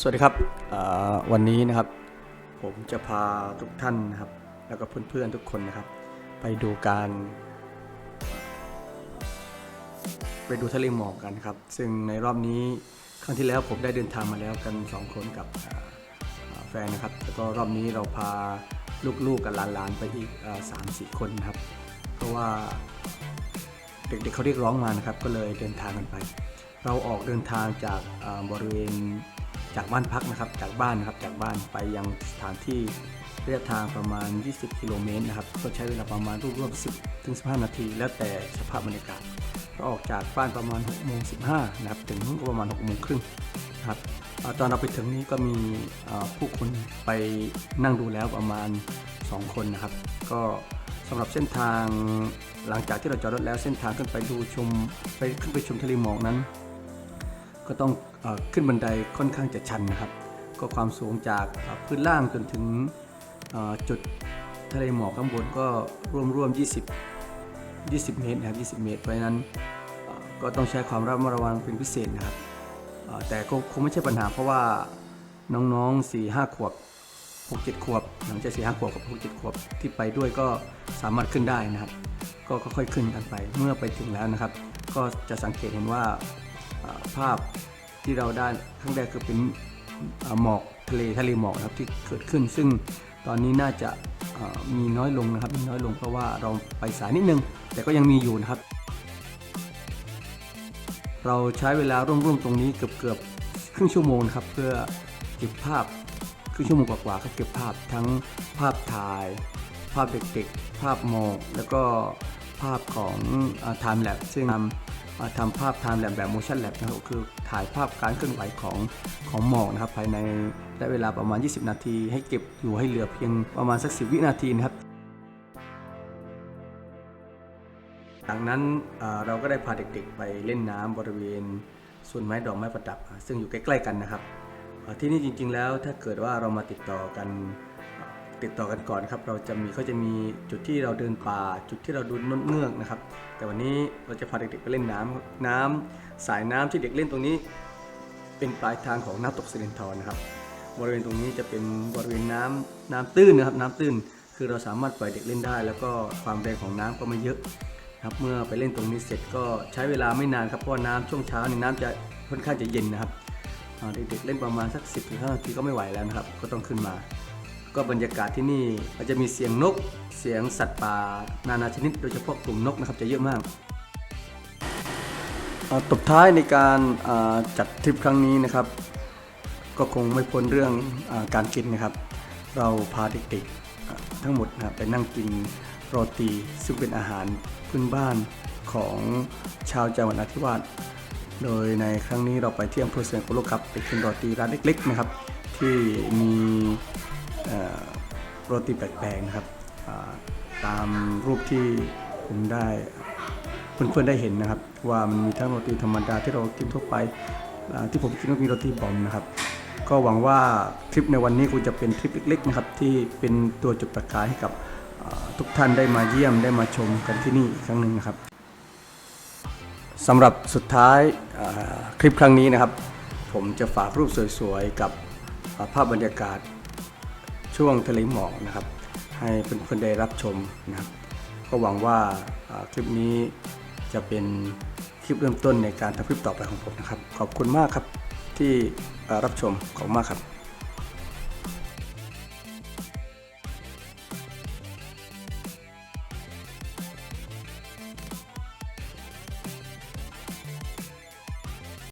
สวัสดีครับวันนี้นะครับผมจะพาทุกท่านนะครับ แล้วก็เพื่อนๆทุกคนนะครับ ไปดูการ ไปดูทะเลหมอกกันครับ ซึ่งในรอบนี้ครั้งที่แล้วผมได้เดินทางมาแล้วกัน 2 คนกับแฟนนะครับแล้วก็รอบนี้เราพาลูกๆกับหลานๆไปอีกสามสี่คนนะครับ เพราะว่า เด็กๆเขาเรียกร้องมานะครับ ก็เลยเดินทางกันไป เราออกเดินทางจากบริเวณจากบ้านพักนะครับ จากบ้านนะครับจากบ้านไปยังสถานที่ระยะทางประมาณ 20 กิโลเมตรนะครับก็ใช้เวลาประมาณร่วมๆ10ถึง15 นาที แล้วแต่สภาพบรรยากาศเราออกจากบ้านประมาณ6โมง15นะครับถึงประมาณ6โมงครึ่งนะครับตอนเราไปถึงนี้ก็มีผู้คนไปนั่งดูแล้วประมาณ 2 คนนะครับ ก็ สำหรับเส้นทางหลังจากที่เราจอดรถแล้วเส้นทางขึ้นไปดูชมไปขึ้นไปชมทะเลหมอกนั้น ก็ต้องอขึ้นบันไดค่อนข้างจะชันนะครับ ก็ความสูงจากพื้นล่างจนถึงจุดทะเลหมอกข้างบนก็ร่วมร่วม20 20 เมตรนะครับ20 เมตร เพราะนั้นก็ต้องใช้ความระมัดระวังเป็นพิเศษนะครับแต่ก็คงไม่ใช่ปัญหาเพราะว่าน้องๆ4 5ขวบ 6 7ขวบหลังจาก4 5ขวบกับ6 7ขวบที่ไปด้วยก็สามารถขึ้นได้นะครับ ก็ค่อยๆขึ้นกันไปเมื่อไปถึงแล้วนะครับ ก็จะสังเกตเห็นว่าภาพที่เราได้ครั้งแรกคือเป็นหมอกทะเลทะเลหมอกนะครับที่เกิดขึ้น ซึ่งตอนนี้น่าจะมีน้อยลงนะครับมีน้อยลงเพราะว่าเราไปสายนิดนึง แต่ก็ยังมีอยู่นะครับ เราใช้เวลาร่วมๆตรงนี้เกือบเกือบๆครึ่งชั่วโมงครับเพื่อเก็บภาพ ครึ่งชั่วโมงกว่าๆก็เก็บภาพทั้งภาพถ่าย ภาพเด็กๆ ภาพหมอกแล้วก็ภาพของไทม์แลปซึ่งทำทำภาพ Time Lapse แบบ Motion Lab นะครับคือถ่ายภาพการเคลื่อนไหวของของหมอกนะครับภายในระยะเวลาประมาณ 20 นาที ให้เก็บอยู่ให้เหลือเพียงประมาณสัก 10 วินาทีนะครับจากนั้นเราก็ได้พาเด็กๆไปเล่นน้ำบริเวณสวนไม้ดอกไม้ประดับ ซึ่งอยู่ใกล้ ๆ กันนะครับ ที่นี่จริง ๆ แล้วถ้าเกิดว่าเรามาติดต่อกันติดต่อกันก่อนครับ เราจะมีเขาจะมีจุดที่เราเดินป่า จุดที่เราดูนกเงือกนะครับ แต่วันนี้เราจะพาเด็กๆไปเล่นน้ำน้ำสายน้ำที่เด็กเล่นตรงนี้ เป็นปลายทางของน้ำตกสิรินธรนะครับ บริเวณตรงนี้จะเป็นบริเวณน้ำน้ำตื้นนะครับ น้ำตื้น คือเราสามารถปล่อยเด็กเล่นได้ แล้วก็ความแรงของน้ำก็ไม่เยอะนะครับเมื่อไปเล่นตรงนี้เสร็จก็ใช้เวลาไม่นานครับเพราะน้ำช่วงเช้านี่น้ำจะค่อนข้างจะเย็นนะครับ เด็กๆเล่นประมาณสัก 10-15นาทีก็ไม่ไหวแล้วนะครับ ก็ต้องขึ้นมา ก็บรรยากาศที่นี่อาจจะมีเสียงนก เสียงสัตว์ป่านานาชนิด โดยเฉพาะกลุ่มนกนะครับจะเยอะมากตบท้ายในการจัดทริปครั้งนี้นะครับ ก็คงไม่พ้นเรื่องอการกินนะครับ เราพาเด็กๆทั้งหมดนะครับไปนั่งกินโรตีซึ่งเป็นอาหารพื้นบ้านของชาวจังหวัดนราธิวาส โดยในครั้งนี้เราไปที่อำเภอเสียงโกลกครับไปกินโรตีร้านเล็กๆนะครับ ที่มีโรตีแปลกๆนะครับตามรูปที่ผมได้เพื่อนๆได้เห็นนะครับ ว่ามันมีทั้งโรตีธรรมดาที่เรากินทั่วไปที่ผมกินก็มีโรตีบอมนะครับ ก็หวังว่าทริปในวันนี้คงจะเป็นทริปเล็กๆนะครับที่เป็นตัวจุดประกายให้กับทุกท่านได้มาเยี่ยมได้มาชมกันที่นี่อีกครั้งหนึ่งนะครับสำหรับสุดท้าย คลิปครั้งนี้นะครับ ผมจะฝากรูปสวยๆ กับภาพบรรยากาศช่วงทะเลหมอกนะครับ ให้เพื่อนๆได้รับชมนะครับ ก็หวังว่าคลิปนี้จะเป็นคลิปเริ่มต้นในการทำคลิปต่อไปของผมนะครับ ขอบคุณมากครับที่รับชมขอบคุณมากครับ